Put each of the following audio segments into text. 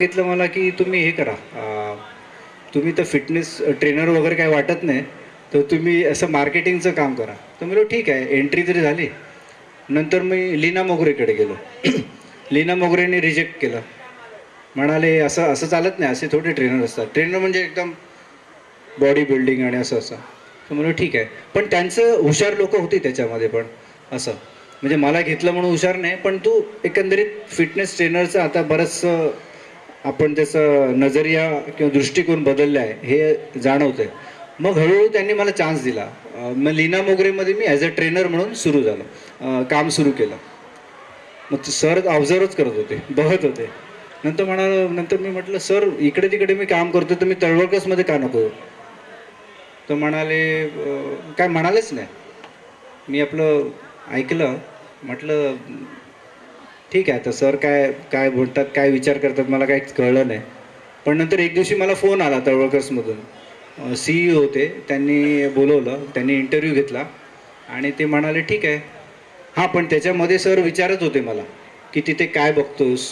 सांगितलं मला की तुम्ही हे करा. तुम्ही तर फिटनेस ट्रेनर वगैरे काय वाटत नाही तर तुम्ही असं मार्केटिंगचं काम करा. तर म्हणलो ठीक आहे एंट्री तरी झाली. नंतर मी लीना मोगरेकडे गेलो. लीना मोगरेने रिजेक्ट केलं. म्हणाले असं असं चालत नाही असे थोडे ट्रेनर असतात. ट्रेनर म्हणजे एकदम बॉडी बिल्डिंग आणि असं असं. तर म्हणलं ठीक आहे. पण त्यांचं हुशार लोक होती त्याच्यामध्ये पण असं. म्हणजे मला घेतलं म्हणून हुशार नाही पण तू एकंदरीत फिटनेस ट्रेनरचं आता बरंचसं आपण त्याचं नजरिया किंवा दृष्टिकोन बदलला आहे हे जाणवतंय. मग हळूहळू त्यांनी मला चान्स दिला. मग लीना मोगरेमध्ये मी ॲज अ ट्रेनर म्हणून सुरू झालं. काम सुरू केलं. मग सर ऑब्झर्वच करत होते बघत होते. नंतर म्हणाल नंतर मी म्हटलं सर इकडे तिकडे मी काम करतो तर मी तळवळकसमध्ये का नको? तर म्हणाले काय म्हणालेच नाही. मी आपलं ऐकलं म्हटलं ठीक आहे तर सर काय काय बोलतात काय विचार करतात मला काहीच कळलं नाही. पण नंतर एक दिवशी मला फोन आला तळवळकर्समधून सी ई होते त्यांनी बोलवलं त्यांनी इंटरव्ह्यू घेतला. आणि ते म्हणाले ठीक आहे. हां पण त्याच्यामध्ये सर विचारत होते मला की तिथे काय बघतोस?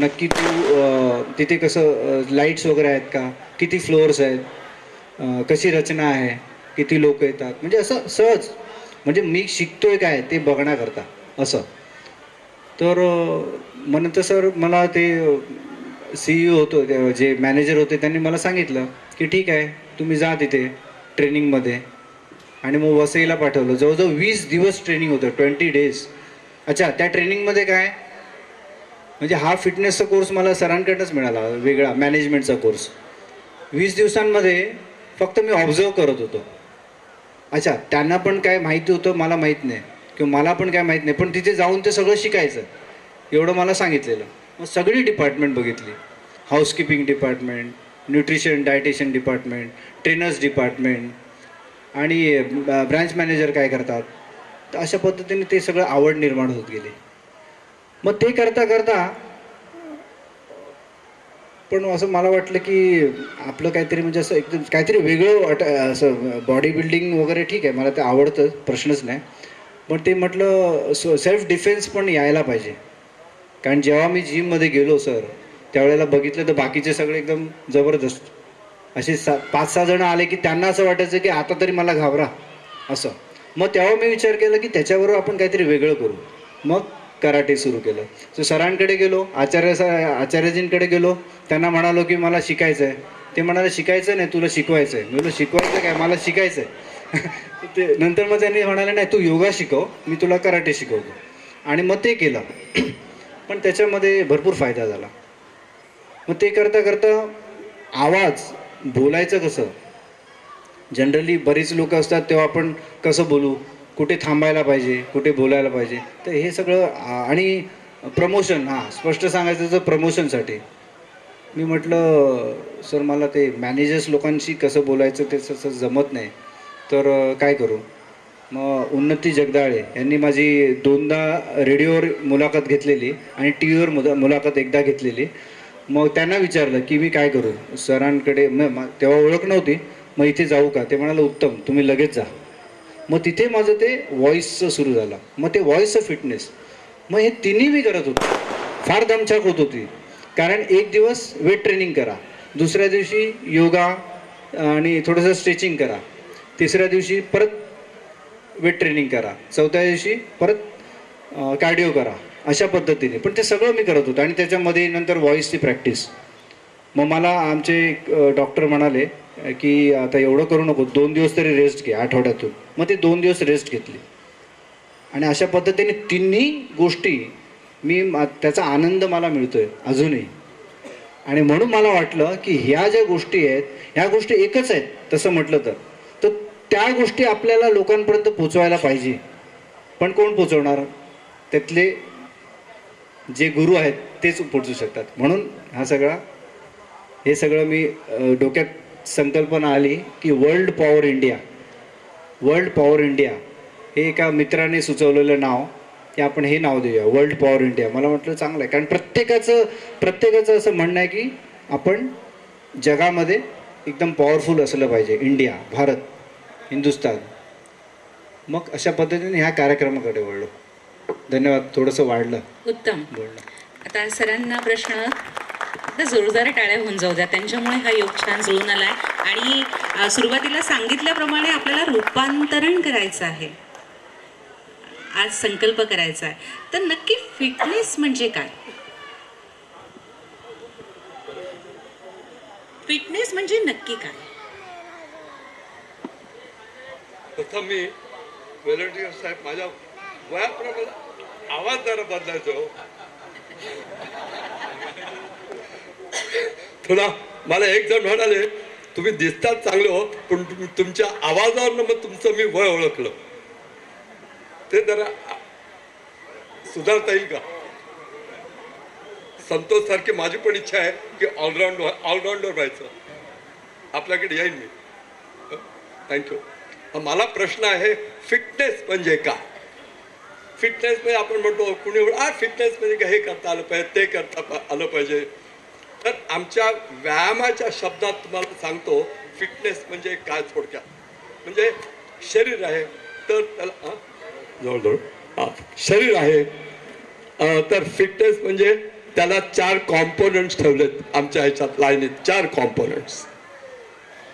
नक्की तू तिथे कसं लाईट्स वगैरे आहेत का? किती फ्लोअर्स आहेत? कशी रचना आहे? किती लोक येतात? म्हणजे असं सहज म्हणजे मी शिकतोय काय ते बघण्याकरता असं. तर म्हणतं मग सर मला ते सी ई होतो जे मॅनेजर होते त्यांनी मला सांगितलं की ठीक आहे तुम्ही जा तिथे ट्रेनिंगमध्ये. आणि मग वसईला पाठवलं. जवळजवळ वीस दिवस ट्रेनिंग होतं ट्वेंटी डेज. अच्छा त्या ट्रेनिंगमध्ये काय? म्हणजे हा फिटनेसचा कोर्स मला सरांकडनंच मिळाला वेगळा मॅनेजमेंटचा कोर्स. वीस दिवसांमध्ये फक्त मी ऑब्झर्व करत होतो. अच्छा त्यांना पण काय माहिती होतं मला माहीत नाही. किंवा मला पण काय माहीत नाही पण तिथे जाऊन ते सगळं शिकायचं. एवढं मला सांगितलेलं. मग सगळी डिपार्टमेंट बघितली. Housekeeping department nutrition dietician department trainers department आणि ब्रांच मॅनेजर काय करतात? तर अशा पद्धतीने ते सगळं आवड निर्माण होत गेली. मग ते करता करता पण असं मला वाटलं की आपलं काहीतरी म्हणजे असं एकदम काहीतरी वेगळं वाट असं बॉडी बिल्डिंग वगैरे ठीक आहे मला ते आवडतं प्रश्नच नाही. पण ते म्हटलं सेल्फ डिफेन्स पण यायला पाहिजे. कारण जेव्हा मी जिममध्ये गेलो सर त्यावेळेला बघितलं तर बाकीचे सगळे एकदम जबरदस्त. असे सा पाच सहा जणं आले की त्यांना असं वाटायचं की आता तरी मला घाबरा असं. मग तेव्हा मी विचार केला की त्याच्याबरोबर आपण काहीतरी वेगळं करू. मग कराटे सुरू केलं. सो सरांकडे गेलो आचार्य सर आचार्यजींकडे गेलो. त्यांना म्हणालो की मला शिकायचं आहे ते म्हणाले शिकायचं नाही तुला शिकवायचं आहे मी बोललो शिकवायचं काय? मला शिकायचं आहे नंतर मग त्यांनी म्हणाले नाही तू योगा शिकव मी तुला कराटे शिकवतो. आणि मग ते केलं. पण त्याच्यामध्ये भरपूर फायदा झाला. मग ते करता करता आवाज बोलायचं कसं? जनरली बरीच लोक असतात तेव्हा आपण कसं बोलू? कुठे थांबायला पाहिजे? कुठे बोलायला पाहिजे? तर हे सगळं आणि प्रमोशन हां स्पष्ट सांगायचं तर प्रमोशनसाठी. मी म्हटलं सर मला ते मॅनेजर्स लोकांशी कसं बोलायचं ते तसं जमत नाही. तर काय करू? मग उन्नती जगदाळे यांनी माझी दोनदा रेडिओवर मुलाखत घेतलेली आणि टी व्हीवर मुला मुलाखत एकदा घेतलेली. मग त्यांना विचारलं की मी काय करू? सरांकडे मग तेव्हा ओळख नव्हती. मग इथे जाऊ का? ते म्हणाले उत्तम तुम्ही लगेच जा. मग तिथे माझं ते व्हॉईसचं सुरू झालं. मग ते व्हॉईसचं फिटनेस. मग हे तिन्ही मी करत होतो. फार दमछाक होत होती. कारण एक दिवस वेट ट्रेनिंग करा. दुसऱ्या दिवशी योगा आणि थोडंसं स्ट्रेचिंग करा. तिसऱ्या दिवशी परत वेट ट्रेनिंग करा. चौथ्या दिवशी परत कार्डिओ करा. अशा पद्धतीने. पण ते सगळं मी करत होतो. आणि त्याच्यामध्ये नंतर व्हॉईसची प्रॅक्टिस मग मला आमचे डॉक्टर म्हणाले की आता एवढं करू नको. दोन दिवस तरी रेस्ट घे आठवड्यातून. मग ते दोन दिवस रेस्ट घेतली. आणि अशा पद्धतीने तिन्ही गोष्टी मी त्याचा आनंद मला मिळतोय अजूनही. आणि म्हणून मला वाटलं की ह्या ज्या गोष्टी आहेत ह्या गोष्टी एकच आहेत तसं म्हटलं तर. त्या गोष्टी आपल्याला लोकांपर्यंत पोचवायला पाहिजे. पण कोण पोचवणार? त्यातले जे गुरु आहेत तेच पोचू शकतात. म्हणून हा सगळा हे सगळं मी डोक्यात संकल्पना आली की world power India world power India हे एका मित्राने सुचवलेलं नाव की आपण हे नाव देऊया वर्ल्ड पॉवर इंडिया मला म्हटलं चांगलं आहे. कारण प्रत्येकाचं प्रत्येकाचं असं म्हणणं आहे की आपण जगामध्ये एकदम पॉवरफुल असलं पाहिजे. इंडिया भारत. हिंदुस्तान. मग अशा पद्धतीने ह्या कार्यक्रमाकडे वळलो. धन्यवाद थोडंसं वाढलं. उत्तम. आता सरांना प्रश्न जोरदार टाळ्या होऊन जाऊ द्या. त्यांच्यामुळे हा योग छान जुळून आलाय. आणि सुरुवातीला सांगितल्याप्रमाणे आपल्याला रूपांतरण करायचं आहे. आज संकल्प करायचा आहे. तर नक्की फिटनेस म्हणजे काय? फिटनेस म्हणजे नक्की काय? प्रथम मी वेलंटीकर साहेब माझ्या वयाप्रमाणे आवाज जरा बदलायचो. थोडा मला एक जण म्हणाले तुम्ही दिसतात चांगले हो पण तुम- तुमच्या आवाजावरनं मग तुमचं मी वय ओळखलं. ते जरा सुधारता येईल का? संतोष सारखी माझी पण इच्छा आहे की ऑलराऊंड ऑलराऊंडर व्हायचं. आपल्याकडे येईन मी. थँक्यू. मला प्रश्न आहे फिटनेस म्हणजे काय? फिटनेस म्हणजे आपण म्हणतो कुणी आ फिटनेस म्हणजे का हे करता आलं पाहिजे ते करता आलं पाहिजे. तर आमच्या व्यायामाच्या शब्दात तुम्हाला सांगतो फिटनेस म्हणजे काय थोडक्यात? म्हणजे शरीर आहे तर त्याला जवळजवळ हां शरीर आहे. तर फिटनेस म्हणजे त्याला चार कॉम्पोनंट्स ठेवलेत आमच्या ह्याच्यात लाईनीत चार कॉम्पोनंट्स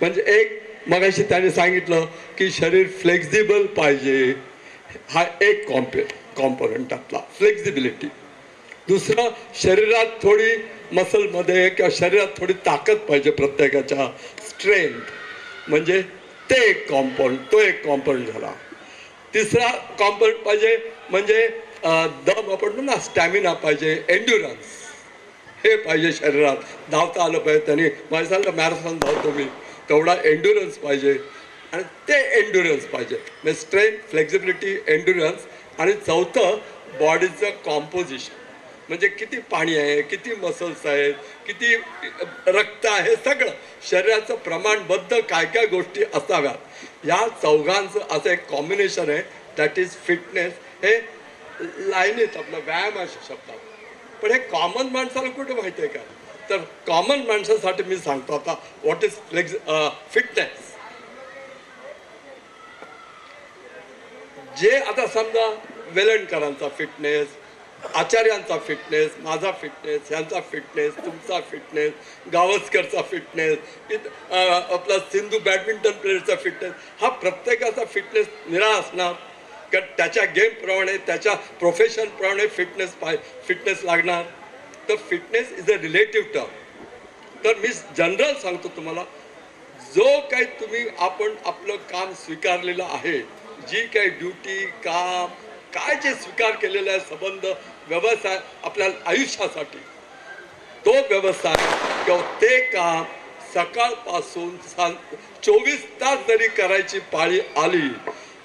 म्हणजे एक मगाशी त्याने सांगितलं की शरीर फ्लेक्झिबल पाहिजे. हा एक कॉम्पे कॉम्पोनंट आपला फ्लेक्झिबिलिटी दुसरं शरीरात थोडी मसलमध्ये किंवा शरीरात थोडी ताकद पाहिजे प्रत्येकाच्या. स्ट्रेंथ म्हणजे ते एक कॉम्पाऊंड तो एक कॉम्पाऊंड झाला. तिसरा कॉम्पाऊंड पाहिजे म्हणजे दम आपण ना स्टॅमिना पाहिजे एन्ड्युरन्स हे पाहिजे शरीरात. धावता आलं पाहिजे त्यांनी. माझ्या सांगितलं मॅरेथॉन धावतो मी. तेवढा एन्ड्युरन्स पाहिजे. आणि ते एन्ड्युरन्स पाहिजे. म्हणजे स्ट्रेंथ फ्लेक्झिबिलिटी एन्ड्युरन्स आणि चौथं बॉडीचं कॉम्पोजिशन म्हणजे किती पाणी आहे किती मसल्स आहेत किती रक्त आहे सगळं. शरीराचं प्रमाणबद्ध काय काय गोष्टी असाव्यात. या चौघांचं असं एक कॉम्बिनेशन आहे दॅट इज फिटनेस हे लाईनीत आपलं व्यायामाच्या शब्दात पण हे कॉमन माणसाला कुठे माहिती आहे का? तर कॉमन माणसासाठी मी सांगतो आता व्हॉट इज फ्लेक्स फिटनेस जे आता समजा वेलणकरांचा फिटनेस आचार्यांचा फिटनेस माझा फिटनेस यांचा फिटनेस तुमचा फिटनेस गावस्करचा फिटनेस uh, आपला सिंधू बॅडमिंटन प्लेअरचा फिटनेस हा प्रत्येकाचा फिटनेस निराळा असणार. कारण त्याच्या गेमप्रमाणे त्याच्या प्रोफेशनप्रमाणे फिटनेस पाय फिटनेस लागणार. तर fitness is a relative term तर मी जनरल सांगतो तुम्हाला जो काही तुम्ही आपण आपलं काम स्वीकारलेलं आहे जी काही ड्युटी काम काय जे स्वीकार केलेलं आहे संबंध व्यवसाय आपल्या आयुष्यासाठी तो व्यवसाय किंवा ते काम सकाळपासून सांग चोवीस तास जरी करायची पाळी आली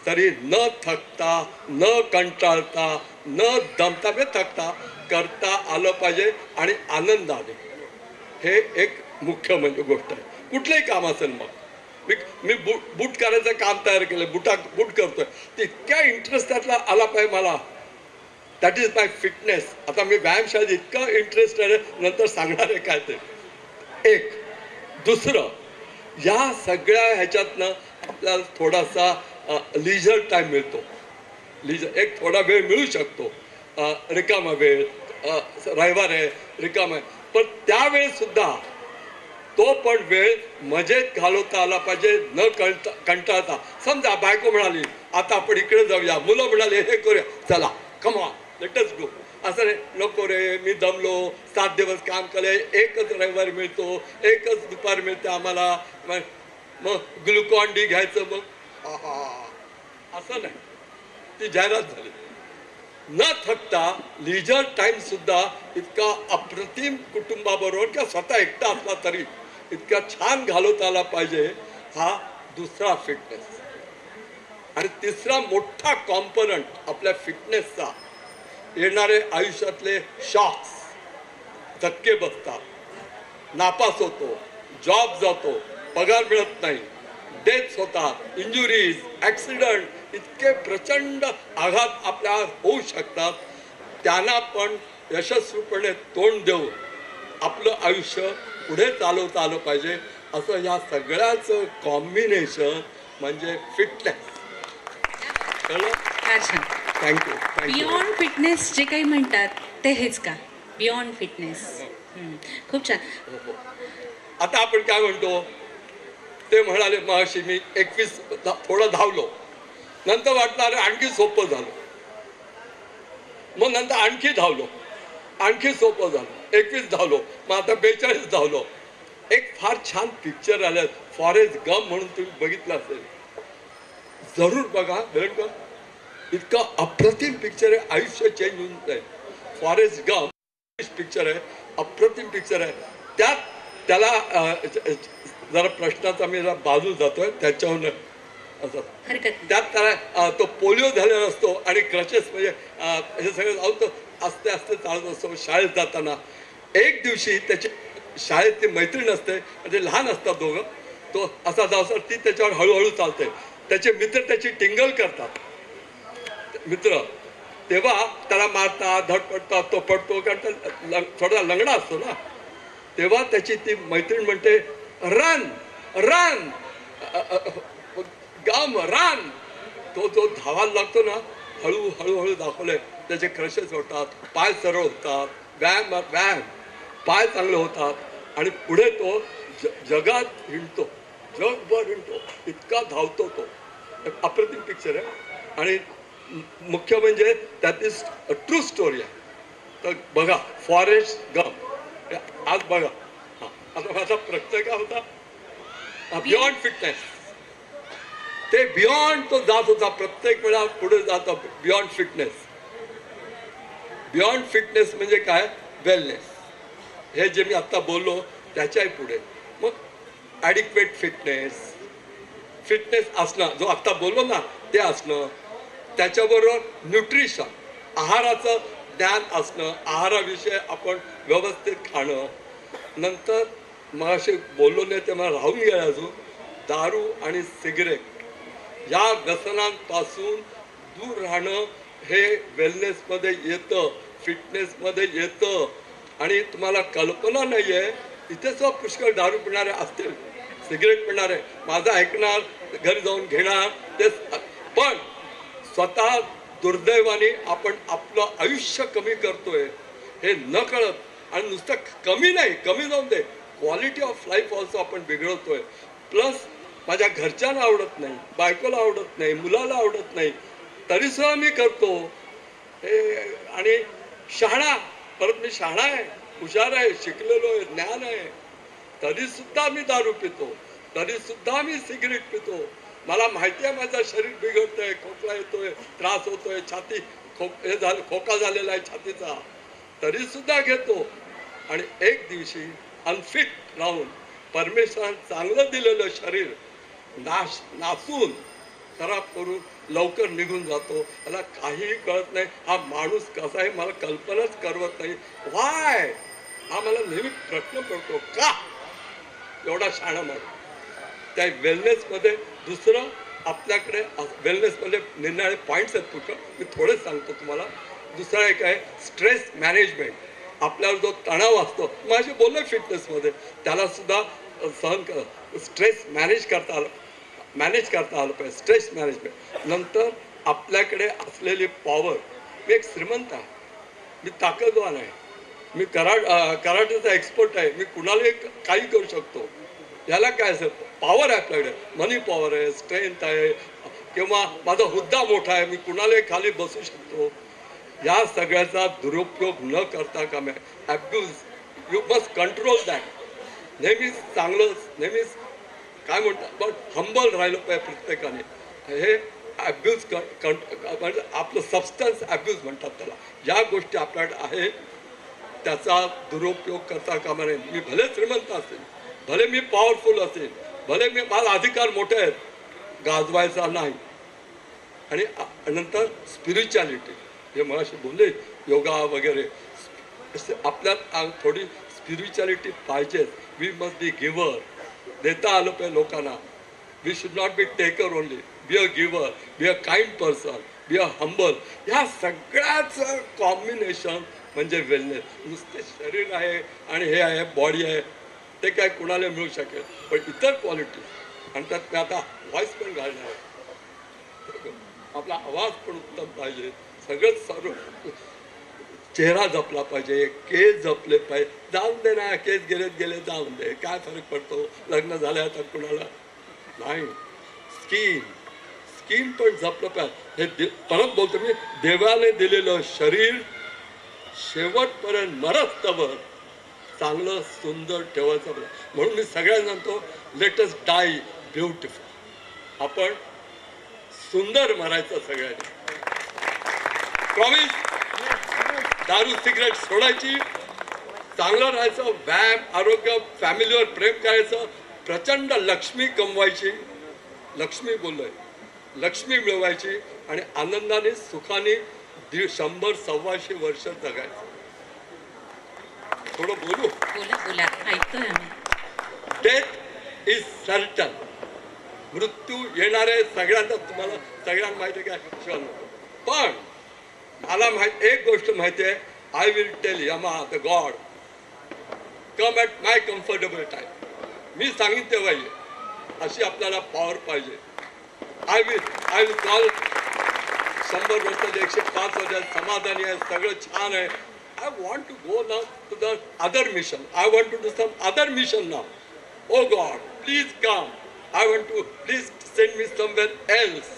तरी न थकता न कंटाळता न दमता म्हणजे थकता करता आलं पाहिजे आणि आनंदाने. हे एक मुख्य म्हणजे गोष्ट आहे. कुठलंही काम असेल मग. मी मी बूट बूट करायचं काम तयार केलं बुटा बूट करतोय. ते इतक्या इंटरेस्ट त्यातला आला पाहिजे मला. दॅट इज माय फिटनेस आता मी व्यायामशाळेत इतकं इंटरेस्टेड आहे नंतर सांगणार आहे काय ते. एक. दुसरं. या सगळ्या ह्याच्यातनं आपल्याला थोडासा लिजर टाईम मिळतो. लिजर एक थोडा वेळ मिळू शकतो. रिकामा वेळ रविवार आहे रिकामा आहे. पण त्यावेळेस सुद्धा तो पण वेळ मजेत घालवता आला पाहिजे न कंटा कंटाळता. समजा बायको म्हणाली आता आपण इकडे जाऊया मुलं म्हणाले हे करूया. चला कमा लेटच गो असं रे नको रे मी दमलो सात दिवस काम केले एकच रविवार मिळतो एकच दुपार मिळते आम्हाला. मग मग ग्लुकॉन डी घ्यायचं मग. आहा. असं नाही. ती जाहिरात झाली. न थकता लिजर टाइम सुद्धा इतका अप्रतिम कुटुंबाबरोबर किंवा स्वतः एकटा असला तरी इतका छान घालवता आला पाहिजे हा दुसरा फिटनेस आणि तिसरा मोठा कॉम्पोनंट आपल्या फिटनेसचा येणारे आयुष्यातले शॉक्स धक्के बसतात नापास होतो जॉब जातो पगार मिळत नाही डेथ्स होतात इंजुरीज ॲक्सिडंट इतके प्रचंड आघात आपल्या होऊ शकतात. त्यांना पण यशस्वीपणे तोंड देऊन आपलं आयुष्य पुढे चालवता आलं पाहिजे. असं या सगळ्याचं कॉम्बिनेशन म्हणजे फिटनेस थँक्यू बियॉन्ड फिटनेस जे काही म्हणतात ते हेच का? बियॉन्ड फिटनेस हम्म. खूप छान. हो, हो. आता आपण काय म्हणतो? ते म्हणाले मगाशी मी एकवीस थोडं धावलो. नंतर वाटलं अरे आणखी सोपं झालं. मग नंतर आणखी धावलो. आणखी सोपं झालं. एकवीस धावलो. मग आता बेचाळीस धावलो. एक फार छान पिक्चर आलं. फॉरेस्ट गम म्हणून तुम्ही बघितलं असेल. जरूर बघा वेळेकर इतका अप्रतिम पिक्चर आहे. आयुष्य चेंज होऊन जाईल. फॉरेस्ट गम पिक्चर आहे. अप्रतिम पिक्चर आहे. त्यात त्याला जरा प्रश्नाचा मी जरा बाजू जातोय. त्याच्याहून त्यात त्याला तो पोलिओ झालेला असतो आणि क्रचेस म्हणजे हे सगळं जाऊन तो आस्ते आस्ते चालत असतो शाळेत जाताना. एक दिवशी त्याची शाळेतली मैत्रीण असते म्हणजे लहान असतात दोघं तो असा जावसा ती त्याच्यावर हळूहळू चालते. त्याचे मित्र त्याची टिंगल करतात. मित्र तेव्हा त्याला मारतात धडपडतात तो पडतो कारण तो थोडा लंगडा असतो ना. तेव्हा त्याची ती मैत्रीण म्हणते रन रन. गाम रान. तो जो धावायला लागतो ना हळू हळूहळू दाखवलंय त्याचे क्रशेस होतात पाय सरळ होतात व्यायाम व्यायाम. पाय चांगले होतात. आणि पुढे तो ज जगात हिंडतो. जगभर हिंडतो. इतका धावतो तो. एक अप्रतिम पिक्चर आहे. आणि मुख्य म्हणजे त्यातली ट्रू स्टोरी आहे. तर बघा फॉरेस्ट गम आज बघा. हा. आता माझा प्रत्यय काय होता? बियॉन्ड फिटनेस ते बियॉन्ड तो जात होता. प्रत्येक वेळा पुढे जात बियॉन्ड फिटनेस बियॉन्ड फिटनेस म्हणजे काय? वेलनेस हे जे मी आता बोललो त्याच्याही पुढे. मग ॲडिक्वेट फिटनेस फिटनेस असणं जो आत्ता बोललो ना ते असणं. त्याच्याबरोबर न्यूट्रिशन आहाराचं ज्ञान असणं. आहाराविषयी आपण व्यवस्थित खाणं. नंतर मग असे बोललो नाही ते मला राहून गेलं अजून. दारू आणि सिगरेट. या व्यसनांपासून दूर राहणं हे वेलनेसमध्ये येतं फिटनेसमध्ये येतं. आणि तुम्हाला कल्पना नाही आहे इथे पुष्कळ दारू पिणारे असतील सिगरेट पिणारे. माझं ऐकणार घरी जाऊन घेणार ते पण स्वतः दुर्दैवाने आपण आपलं आयुष्य कमी करतोय हे न कळत. आणि नुसतं कमी नाही कमी जाऊन दे. क्वालिटी ऑफ लाईफ ऑल्सो आपण बिघडवतोय. प्लस माझ्या घरच्यांना आवडत नाही बायकोला आवडत नाही मुलाला आवडत नाही. तरी सुद्धा मी करतो. हे आणि शहाणा परत मी शहाणा आहे हुशार आहे शिकलेलो आहे ज्ञान आहे. तरी सुद्धा मी दारू पितो. तरी सुद्धा मी सिगरेट पितो. मला माहिती आहे माझं शरीर बिघडतंय खोकला येतोय त्रास होतोय छाती खोक हे झालं खोका झालेला आहे छातीचा. तरी सुद्धा घेतो. आणि एक दिवशी अनफिट राहून परमेश्वरानं चांगलं दिलेलं शरीर नाश नासून खराब करून लवकर निघून जातो. त्याला काहीही कळत नाही हा माणूस कसा आहे मला कल्पनाच करवत नाही. वाय हा मला नेहमी प्रश्न पडतो का? एवढा शाणा माणूस. त्या वेलनेसमध्ये दुसरं आपल्याकडे वेलनेसमध्ये निर्णय पॉईंट्स आहेत पुष्कळ मी थोडेच सांगतो तुम्हाला. दुसरा एक आहे स्ट्रेस मॅनेजमेंट आपल्यावर जो तणाव असतो माझे बोललं फिटनेसमध्ये त्याला सुद्धा सहन कर स्ट्रेस मॅनेज करता आलं. मॅनेज करता आलं पाहिजे स्ट्रेस मॅनेजमेंट नंतर आपल्याकडे असलेली पॉवर मी एक श्रीमंत आहे. मी ताकदवान आहे. मी कराट कराटेचा एक्सपर्ट आहे. मी कुणालाही काही करू शकतो. याला काय असेल? पॉवर आहे आपल्याकडे. मनी पॉवर आहे स्ट्रेंथ आहे. किंवा माझा हुद्दा मोठा आहे. मी कुणालाही खाली बसू शकतो. या सगळ्याचा दुरुपयोग न करता कामे abuse you must control that नेहमीच चांगलं नेहमीच काय म्हणतात? पण हंबल राहिलं पाहिजे प्रत्येकाने. हे ॲब्यूज म्हणजे आपलं सबस्टन्स ॲब्यूज म्हणतात त्याला. ज्या गोष्टी आपल्याकडे आहेत त्याचा दुरुपयोग करता कामा नये. मी भले श्रीमंत असेल भले मी पॉवरफुल असेल भले मी माझा अधिकार मोठे आहेत गाजवायचा नाही. आणि नंतर स्पिरिच्युअलिटी हे मगाशी बोलले योगा वगैरे. आपल्यात थोडी स्पिरिच्युअलिटी पाहिजेच. वी मस्ट बी गिवर देता आलं पाहिजे लोकांना. We should not be taker only be a giver be a kind person be a humble ह्या सगळ्याचं कॉम्बिनेशन म्हणजे वेलनेस नुसते शरीर आहे आणि हे आहे बॉडी आहे. ते काय कुणाला मिळू शकेल? पण इतर क्वालिटी आणि त्यात मी आता व्हॉइस पण घालणार आहे. आपला आवाज पण उत्तम पाहिजे. सगळंच सर्व चेहरा जपला पाहिजे केस जपले पाहिजे. जाऊन दे ना केस गेलेत गेले जाऊन दे. काय फरक पडतो? लग्न झालं आता कुणाला? नाही. स्किन स्किन पण जपलं पाहिजे. हे दे- परत बोलतो मी देवाने दिलेलं शरीर शेवटपर्यंत मरस्तवर चांगलं सुंदर ठेवायचं म्हणून मी सगळ्यांना सांगतो लेटस डाय ब्युटिफुल आपण सुंदर मरायचं सगळ्यांनी. प्रॉमिस दारू सिगरेट सोडायची. चांगलं राहायचं व्यायाम आरोग्य फॅमिलीवर प्रेम करायचं. प्रचंड लक्ष्मी कमवायची. लक्ष्मी बोललोय. लक्ष्मी मिळवायची आणि आनंदाने सुखाने दीड शंभर सव्वाशे वर्ष जगायचं. थोडं बोलू? डेथ इज सर्टन मृत्यू येणार आहे सगळ्यांना तुम्हाला सगळ्यांना माहिती आहे काय. पण मला माहीत एक गोष्ट माहिती आहे. I will tell Yama the god come at my comfortable time मी सांगितलं पाहिजे. अशी आपल्याला पॉवर पाहिजे. I will I will call शंभर वर्षाचे एकशे पाच हजार समाधानी आहे सगळं छान आहे. I want to go now to the other mission I want to do some other mission now oh god please come I want to please send me somewhere else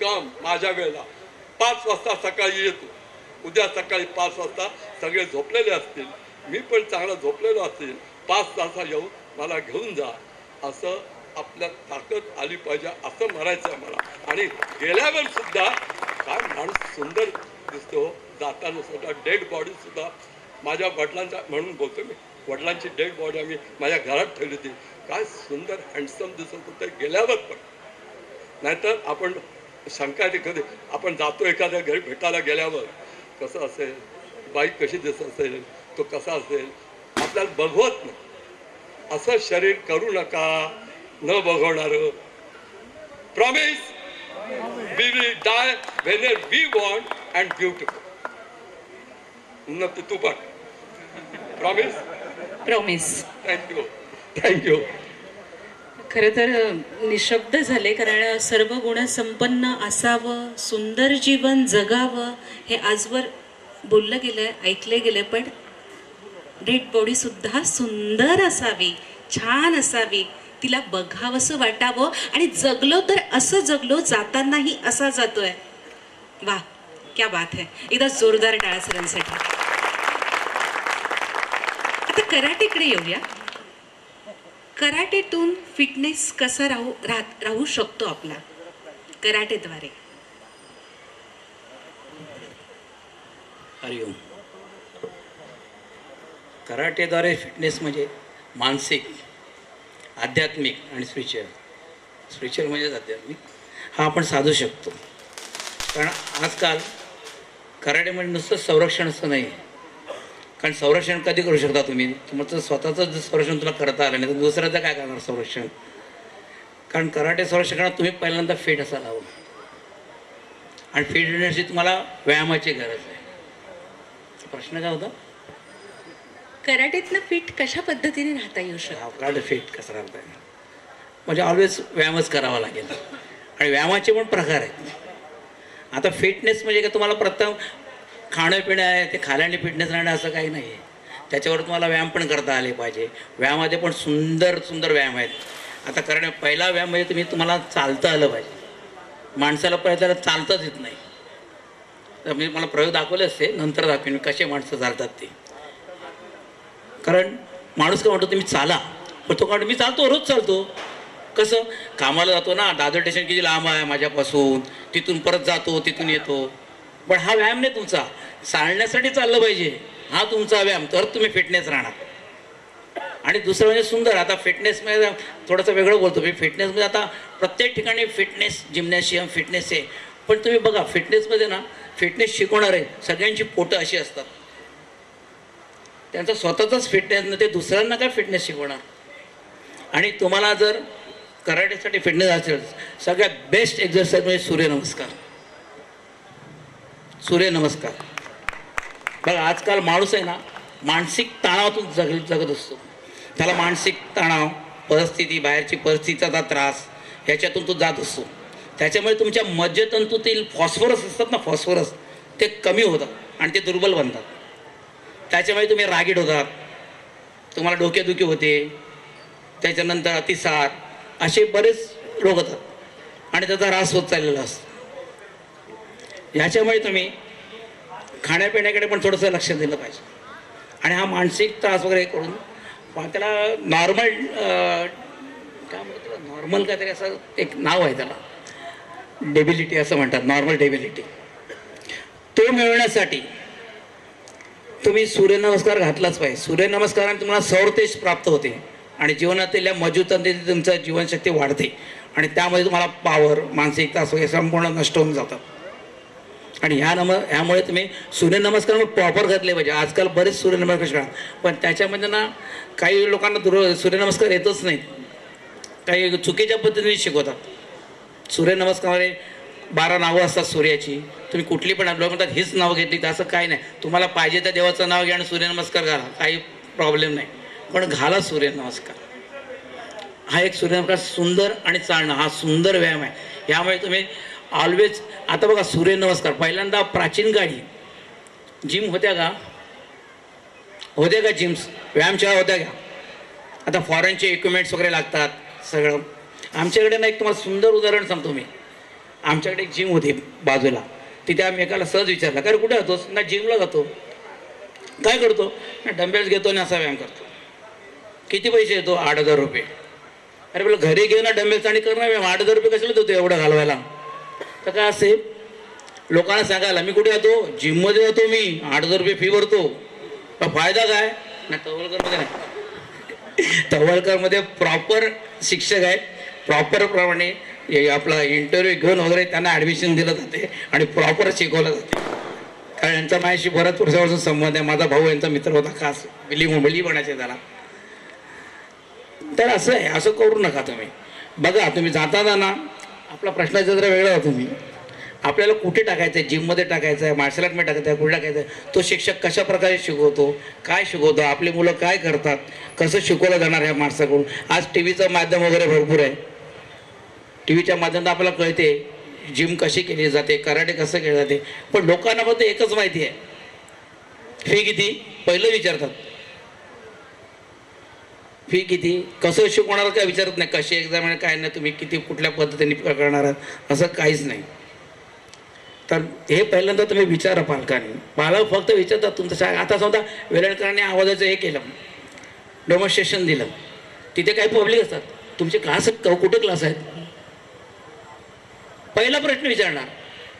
come माझ्या वेळेला. पाच वाजता सकाळी येतो. उद्या सकाळी पाच वाजता सगळे झोपलेले असतील. मी पण चांगला झोपलेलो असेल. पाच तासा येऊन मला घेऊन जा. असं आपल्या ताकद आली पाहिजे असं म्हणायचं आहे मला. आणि गेल्यावर सुद्धा काय माणूस सुंदर दिसतो. जाताना सुद्धा डेड बॉडी सुद्धा. माझ्या वडिलांचा म्हणून बोलतो मी वडिलांची डेड बॉडी आम्ही माझ्या घरात ठेवली होती. काय सुंदर हँडसम दिसत होतं गेल्यावर पण. नाहीतर आपण शंका येते कधी आपण जातो एखाद्या घरी भेटायला गेल्यावर कसं असेल? बाईक कशी दिसत असेल? तो कसा असेल? आपल्याला बघवत नाही. असं शरीर करू नका न बघवणारं. Promise we will die when we want and beautiful उन्नती तू पण. प्रॉमिस प्रॉमिस थँक्यू थँक्यू खरं तर निशब्द झाले कारण सर्व गुणसंपन्न असावं सुंदर जीवन जगावं हे आजवर बोललं गेलं ऐकले गेले पण डेड बॉडीसुद्धा सुंदर असावी छान असावी तिला बघावंसं वाटावं आणि जगलो तर असं जगलो जातानाही असा जातोय. वा क्या बात है. एकदा जोरदार टाळा सरांसाठी. आता कराटेकडे येऊया. कराटेतून फिटनेस कसा राहू राहत राहू शकतो आपला? कराटेद्वारे. हरिओम. कराटेद्वारे फिटनेस म्हणजे मानसिक आध्यात्मिक आणि स्पिरिच्युअल स्पिरिच्युअल म्हणजेच आध्यात्मिक. हा आपण साधू शकतो. कारण आजकाल कराटेमध्ये म्हणजे नुसतं संरक्षण असं नाही आहे कारण संरक्षण कधी करू शकता तुम्ही? तुमचं स्वतःचं जर संरक्षण तुला करता आलं नाही तर दुसऱ्याचं काय करणार संरक्षण? कारण कराटे संरक्षण करण्यात तुम्ही पहिल्यांदा फिट असायला हवं आणि फिट होण्याची तुम्हाला व्यायामाची गरज आहे. प्रश्न काय होता? कराटेतनं फिट कशा पद्धतीने राहता येऊ शकतो? कार्ड फिट कसं राहता म्हणजे ऑलवेज व्यायामच करावा लागेल. आणि व्यायामाचे पण प्रकार आहेत. आता फिटनेस म्हणजे का तुम्हाला प्रथम खाणं पिणं आहे ते खाल्याने फिटनेस राहणं असं काही नाही आहे. त्याच्यावर तुम्हाला व्यायाम पण करता आले पाहिजे. व्यायामामध्ये पण सुंदर सुंदर व्यायाम आहेत. आता कारण पहिला व्यायाम म्हणजे तुम्ही तुम्हाला चालता आलं पाहिजे. माणसाला पहिल्याला चालताच येत नाही. तर मी मला प्रयोग दाखवले असते नंतर दाखवेन मी कसे माणसं चालतात ते. कारण माणूस काय म्हणतो तुम्ही चाला. पण तो म्हणतो, मी चालतो रोज चालतो. कसं? कामाला जातो ना दादर स्टेशन किती लांब आहे माझ्यापासून. तिथून परत जातो तिथून येतो. पण हा व्यायाम नाही तुमचा. चालण्यासाठी चाललं पाहिजे. हा तुमचा व्यायाम. तर तुम्ही फिटनेस राहणार. आणि दुसरं म्हणजे सुंदर. आता फिटनेसमध्ये थोडंसं वेगळं बोलतो मी. फिटनेसमध्ये आता प्रत्येक ठिकाणी फिटनेस जिम्नॅशियम फिटनेस आहे. पण तुम्ही बघा फिटनेसमध्ये ना फिटनेस शिकवणारे सगळ्यांची पोटं अशी असतात. त्यांचा स्वतःचाच फिटनेस न ते दुसऱ्यांना काय फिटनेस शिकवणार? आणि तुम्हाला जर कराटेसाठी फिटनेस असेल सगळ्यात बेस्ट एक्झरसाईज म्हणजे सूर्यनमस्कार. सूर्यनमस्कार. कारण आजकाल माणूस आहे ना मानसिक तणावातून जग जगत असतो. त्याला मानसिक तणाव परिस्थिती बाहेरची परिस्थितीचा त्रास ह्याच्यातून तो जात असतो. त्याच्यामुळे तुमच्या मज्जतंतूतील फॉस्फरस असतात ना फॉस्फरस ते कमी होतात आणि ते दुर्बल बनतात. त्याच्यामुळे तुम्ही रागीट होतात. तुम्हाला डोकेदुखी होते. त्याच्यानंतर अतिसार असे बरेच रोग होतात. आणि त्याचा ऱ्हास होत चाललेला असतो. ह्याच्यामुळे तुम्ही खाण्यापिण्याकडे पण थोडंसं लक्ष दिलं पाहिजे. आणि हा मानसिक त्रास वगैरे करून पण त्याला नॉर्मल काय म्हणतात नॉर्मल काहीतरी असं एक नाव आहे त्याला. डेबिलिटी असं म्हणतात नॉर्मल डेबिलिटी तो मिळवण्यासाठी तुम्ही सूर्यनमस्कार घातलाच पाहिजे. सूर्यनमस्काराने तुम्हाला सौरतेज प्राप्त होते. आणि जीवनातील या तुमचं जीवनशक्ती वाढते. आणि त्यामध्ये तुम्हाला पावर मानसिक तास वगैरे संपूर्ण नष्ट होऊन जातात. आणि ह्या नम ह्यामुळे तुम्ही सूर्यनमस्कार प्रॉपर घातले पाहिजे. आजकाल बरेच सूर्यनमस्कार शिकणार पण त्याच्यामध्ये ना काही लोकांना दुर सूर्यनमस्कार येतच नाहीत. काही चुकीच्या पद्धतीने शिकवतात. सूर्यनमस्कारामध्ये बारा नावं असतात सूर्याची. तुम्ही कुठली पण लोक म्हणतात हीच नावं घेतली. तर असं काही नाही. तुम्हाला पाहिजे त्या देवाचं नाव घ्या आणि सूर्यनमस्कार घाला. काही प्रॉब्लेम नाही. पण घाला सूर्यनमस्कार. हा एक सूर्यनमस्कार सुंदर आणि चालणं हा सुंदर व्यायाम आहे. यामुळे तुम्ही ऑलवेज आता बघा सूर्यनमस्कार पहिल्यांदा प्राचीन गाडी. जिम होत्या का? होत्या का जिम्स? व्यायामशाळा होत्या का? आता फॉरेनचे इक्विपमेंट्स वगैरे लागतात सगळं. आमच्याकडे ना एक तुम्हाला सुंदर उदाहरण सांगतो मी. आमच्याकडे एक जिम होती बाजूला. तिथे आम्ही एकाला सहज विचारला कारण कुठे जातोस? ना जिमला जातो. काय करतो? ना डंबेल्स घेतो आणि असा व्यायाम करतो. किती पैसे येतो आठ हजार रुपये. अरे बोला घरी घेऊ ना डंबेल्स आणि कर ना व्यायाम आठ हजार रुपये कशाला देतो एवढं घालवायला? तर काय असेल लोकांना सांगायला मी कुठे जातो? जिममध्ये जातो मी. आठ हजार रुपये फी भरतो. फायदा काय? ना तवलकरमध्ये नाही. तवळकरमध्ये प्रॉपर शिक्षक आहेत. प्रॉपर प्रमाणे आपला इंटरव्ह्यू घेऊन वगैरे त्यांना ॲडमिशन दिलं जाते आणि प्रॉपर शिकवलं जाते. कारण यांचा माझ्याशी बऱ्याच वर्षापासून संबंध आहे. माझा भाऊ यांचा मित्र होता खास बिली मुंबली म्हणायचे त्याला. तर असं आहे असं करू नका तुम्ही. बघा तुम्ही जाताना ना आपला प्रश्नाचा जरा वेगळा होता मी आपल्याला कुठे टाकायचं आहे जिममध्ये टाकायचं आहे मार्शल आर्टमध्ये टाकायचं आहे कुठे टाकायचं आहे तो शिक्षक कशा प्रकारे शिकवतो? काय शिकवतो? आपली मुलं काय करतात? कसं शिकवलं जाणार ह्या माणसाकडून? आज टी व्हीचं माध्यम वगैरे भरपूर आहे. टी व्हीच्या माध्यमातून आपल्याला कळते जिम कशी केली जाते कराटे कसं केलं जाते. पण लोकांना फक्त एकच माहिती आहे. फी किती? पहिलं विचारतात. फी किती? कसं शिकवणार काय विचारत नाही. कशी एक्झाम आहे काय नाही तुम्ही किती कुठल्या पद्धतीने करणार आहात असं काहीच नाही. तर हे पहिल्यांदा तुम्ही विचारा पालकांनी. पालक फक्त विचारतात तुमचं शा आता समजा वेलणकरांनी आवाजाचं हे केलं. डेमॉन्स्ट्रेशन दिलं. तिथे काही पब्लिक असतात. तुमचे क्लास कुठे क्लास आहेत? पहिला प्रश्न विचारणार.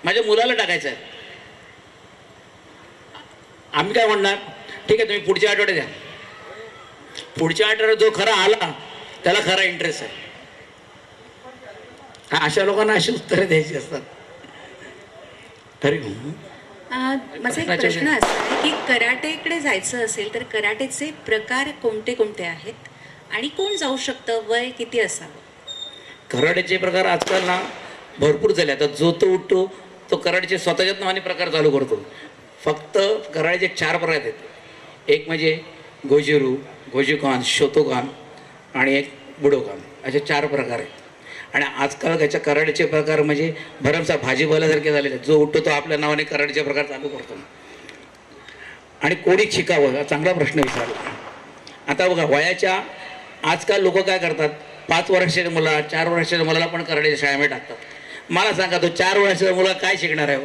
माझ्या मुलाला टाकायचं आहे. आम्ही काय म्हणणार? ठीक आहे तुम्ही पुढच्या आठवड्यात द्या पुढच्या आठवड्यात जो खरा आला त्याला खरा इंटरेस्ट आहे. हा, अशा लोकांना अशी उत्तरं द्यायची असतात. तरी अ, माझा एक प्रश्न असा आहे की कराटेकडे जायचं असेल तर कराटेचे प्रकार कोणते कोणते आहेत? आणि कोण जाऊ शकतं? वय किती असावं? कराड्याचे प्रकार आजकाल ना भरपूर झाले. आता जो तो उठतो तो कराड्याचे स्वतःच्याच नावाने प्रकार चालू करतो. फक्त कराड्याचे चार प्रकार आहेत. एक म्हणजे गोजेरू गोजीकान शोतोकान आणि एक बुडोकान असे चार प्रकार आहेत. आणि आजकाल त्याच्या कराड्याचे प्रकार म्हणजे भरमसा भाजीपाल्यासारखे झालेले आहेत. जो उठतो तो आपल्या नावाने कराड्याचे प्रकार चालू करतो. आणि कोणी शिकावं हा चांगला प्रश्न विचारला. आता बघा वयाच्या आजकाल लोक काय करतात? पाच वर्षाच्या मुला चार वर्षाच्या मुलाला पण कराडीच्या शाळेमध्ये टाकतात. मला सांगा तो चार वर्षाचा मुला काय शिकणार आहे हो?